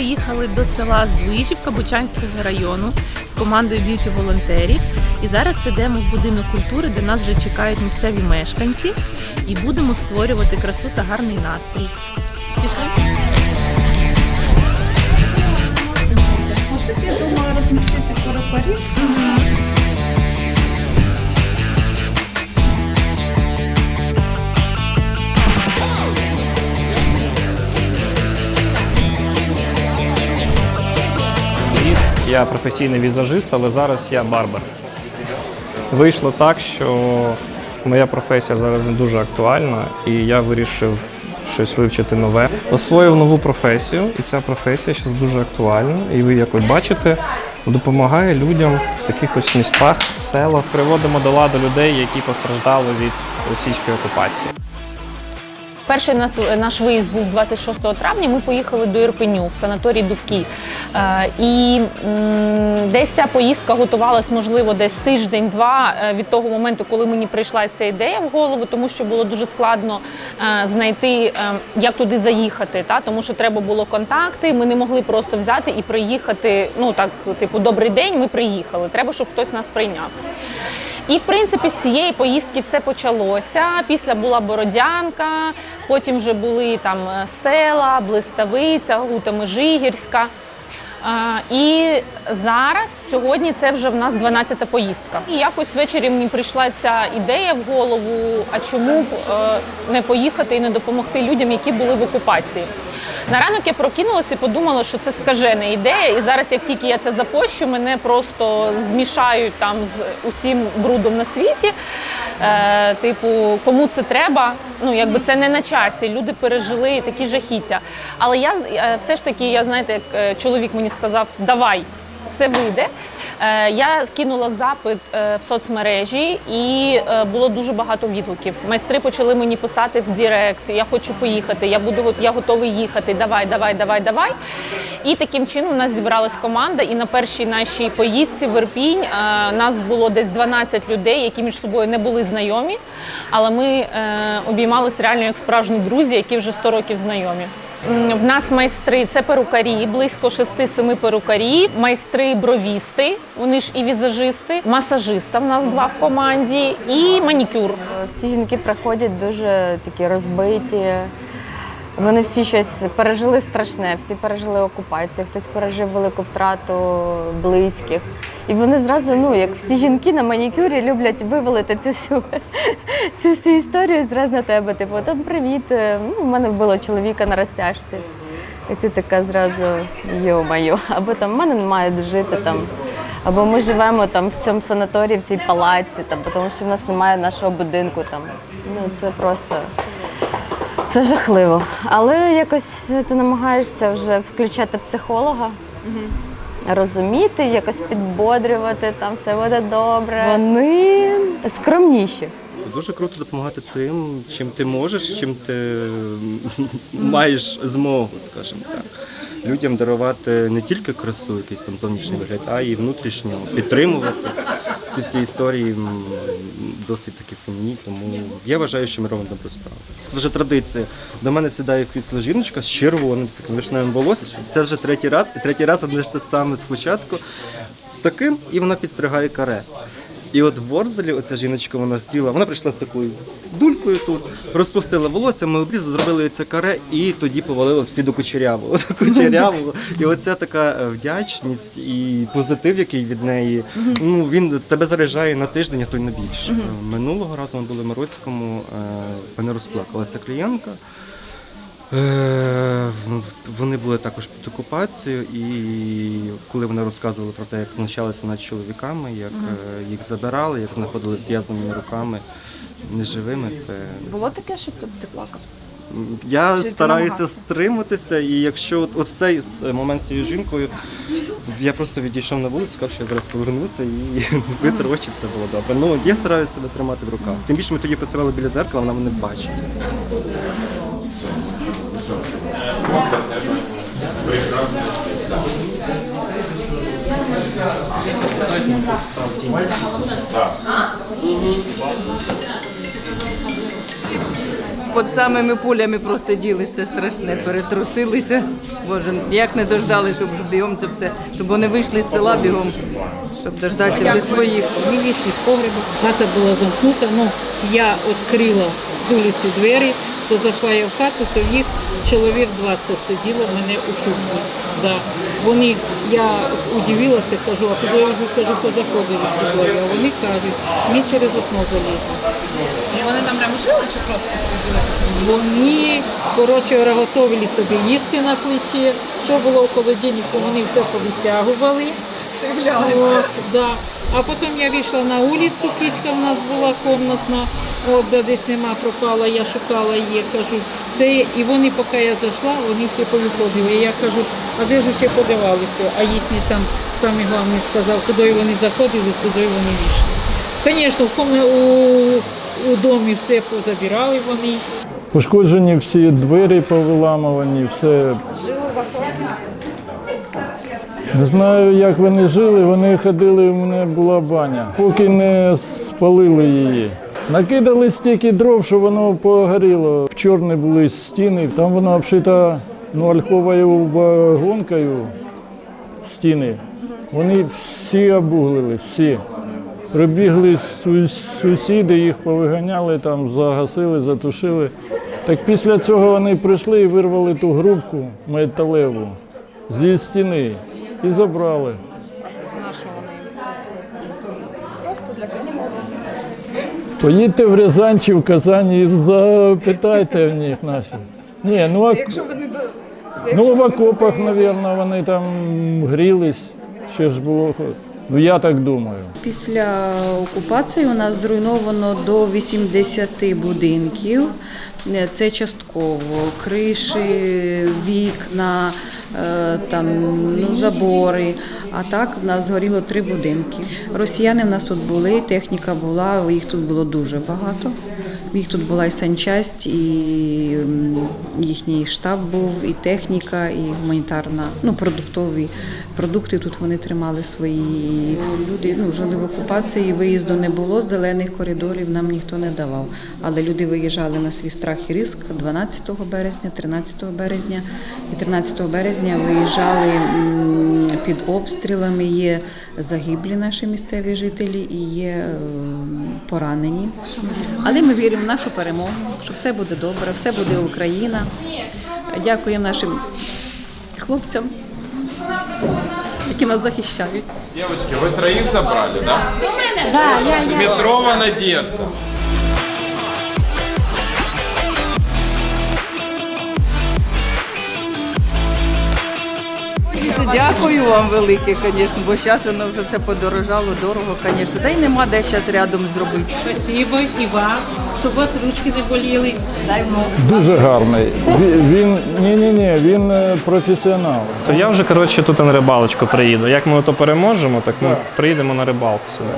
приїхали до села Здвижівка Бучанського району з командою б'юті волонтерів. І зараз сидимо в будинок культури, де нас вже чекають місцеві мешканці, і будемо створювати красу та гарний настрій. Я професійний візажист, але зараз я барбер. Вийшло так, що моя професія зараз не дуже актуальна, і я вирішив щось вивчити нове. Освоїв нову професію, і ця професія зараз дуже актуальна. І ви, як ви бачите, допомагає людям в таких ось містах, селах. Приводимо до ладу людей, які постраждали від російської окупації. Перший нас, наш виїзд був 26 травня. Ми поїхали до Ірпеню в санаторій Дубки. Е, і десь ця поїздка готувалась, можливо, десь тиждень-два е, від того моменту, коли мені прийшла ця ідея в голову, тому що було дуже складно е, знайти, е, як туди заїхати. Та? Тому що треба було контакти. Ми не могли просто взяти і приїхати. Ну так, типу, добрий день, ми приїхали. Треба, щоб хтось нас прийняв. І в принципі з цієї поїздки все почалося. Після була Бородянка, потім вже були там е, села, Блиставиця, Гута Межигірська. І зараз сьогодні це вже в нас 12-та поїздка. І якось ввечері мені прийшла ця ідея в голову: а чому б е, не поїхати і не допомогти людям, які були в окупації. На ранок я прокинулася і подумала, що це скажена ідея. І зараз, як тільки я це запощу, мене просто змішають там з усім брудом на світі. Е, типу, кому це треба? Ну якби це не на часі. Люди пережили такі жахіття. Але я е, все ж таки, я знаєте, як е, чоловік мені сказав, давай. Все вийде. Е, Я кинула запит е, в соцмережі, і е, було дуже багато відгуків. Майстри почали мені писати в Директ: я хочу поїхати, я буду я готовий їхати. Давай, давай, давай, давай. І таким чином у нас зібралась команда. І на першій нашій поїздці в Ірпінь нас було десь 12 людей, які між собою не були знайомі. Але ми обіймалися реально як справжні друзі, які вже 100 років знайомі. В нас майстри це перукарі, близько 6-7 перукарі, майстри бровісти, вони ж і візажисти, масажиста в нас два в команді, і манікюр. Всі жінки приходять дуже такі розбиті. Вони всі щось пережили страшне, всі пережили окупацію, хтось пережив велику втрату близьких. І вони зразу, ну як всі жінки на манікюрі, люблять вивалити цю всю, цю всю історію зразу на тебе. Типу, там привіт. е, Ну, у мене вбило чоловіка на розтяжці. І ти така зразу йо-майо. Або там в мене немає де жити там. Або ми живемо там в цьому санаторії, в цій палаці, там, тому що в нас немає нашого будинку. Там. Ну, це просто це жахливо. Але якось ти намагаєшся вже включати психолога, розуміти, якось підбодрювати, там все буде добре. Вони скромніші. Дуже круто допомагати тим, чим ти можеш, чим ти маєш змогу, скажімо так. Людям дарувати не тільки красу, якийсь там зовнішній вигляд, а й внутрішньо підтримувати. Ці всі історії досить такі сумні, тому я вважаю, що ми робимо добру справу. Це вже традиція. До мене сідає в крісло жіночка з червоним, з таким вишневим волоссям. Це вже третій раз, і третій раз одне ж те саме спочатку з таким, і вона підстригає каре. І от в Ворзелі оця жіночка вона сіла, вона прийшла з такою дулькою тут, розпустила волосся, ми обрізали, зробили це каре, і тоді повалило всі до кучерявого. До кучерявого. І оця така е, вдячність і позитив, який від неї, ну він тебе заряджає на тиждень, а то й на більше. Минулого разу ми були в Мироцькому, мене розплакалася клієнтка. Е, Вони були також під окупацією, і коли вони розказували про те, як знущалися над чоловіками, як е, їх забирали, як знаходили зв'язаними руками неживими, це Було таке, що ти, ти плакав? я Чи стараюся стриматися, і якщо от, от цей момент з цією жінкою, я просто відійшов на вулицю, сказав, що я зараз повернуся і витер очі, все було добре. Ну я стараюся себе тримати в руках. Тим більше ми тоді працювали біля зеркала, вона мене бачить. Під самими полями просиділися, страшне, перетрусилися. Боже, як не дождали, щоб бігом це все, щоб вони вийшли з села бігом, щоб дождатися вже своїх. Ми вийшли з погреба, хата була замкнута, ну я відкрила з вулиці двері, то зайшла я в хату, то їх чоловік 20 сиділо в мене у кухні. Да. Вони, я удивилася, кажу, а куди я вже кажу, позаходили сюди. А вони кажуть, ми через окно залізли. І вони там прям жили чи просто сиділи? Вони, коротше, готували собі їсти на плиті. Що було в холодильнику, вони все повитягували. От, да. А потім я вийшла на вулицю, кицька в нас була комнатна, от, де десь нема пропала, я шукала її, кажу, це є. і вони, поки я зайшла, вони всі повиходили. Я кажу, а де ж ще подавалися? А їхній там самий головний сказав, куди вони заходили, куди вони вийшли. Звісно, в у, у домі все позабирали вони. Пошкоджені всі двері повиламувані, все. Не знаю, як вони жили, вони ходили, у мене була баня, поки не спалили її. Накидали стільки дров, що воно погоріло. В Чорні були стіни, там вона обшита ну, ольховою вагонкою стіни. Вони всі обуглили, всі. Прибігли сусіди, їх повиганяли, там загасили, затушили. Так після цього вони прийшли і вирвали ту грубку металеву зі стіни і забрали. Поїдьте в Рязань чи в Казань і запитайте в них наші. Ні, ну, а, Якщо вони до це ну в окопах, мабуть, вони там грілись. Ще ж було. Ну, я так думаю. Після окупації у нас зруйновано до 80 будинків. Е, Це частково криші, вікна, там ну, забори. А так в нас згоріло три будинки. Росіяни в нас тут були, техніка була, їх тут було дуже багато. Їх тут була і санчасть, і їхній штаб був, і техніка, і гуманітарна, ну продуктові продукти. Тут вони тримали свої люди. Ну, жили в окупації, виїзду не було, зелених коридорів нам ніхто не давав. Але люди виїжджали на свій страх і риск 12 березня, 13 березня і 13 березня виїжджали під обстрілами. Є загиблі наші місцеві жителі і є поранені. Але ми віримо в нашу перемогу, що все буде добре, все буде Україна. Дякуємо нашим хлопцям, які нас захищають. Девочки, вы троих забрали, да? Да, я, я. Метрова Надежда. Дякую вам велике, звісно, бо зараз воно вже все подорожало, дорого, звісно. Та й нема де зараз рядом зробити. Спасибо і вам, щоб у вас ручки не боліли. Дай Бог. Дуже гарний. Він, ні, ні, ні, він е, професіонал. То я вже коротше тут на рибалочку приїду. Як ми ото переможемо, так ми приїдемо на рибалку сюди.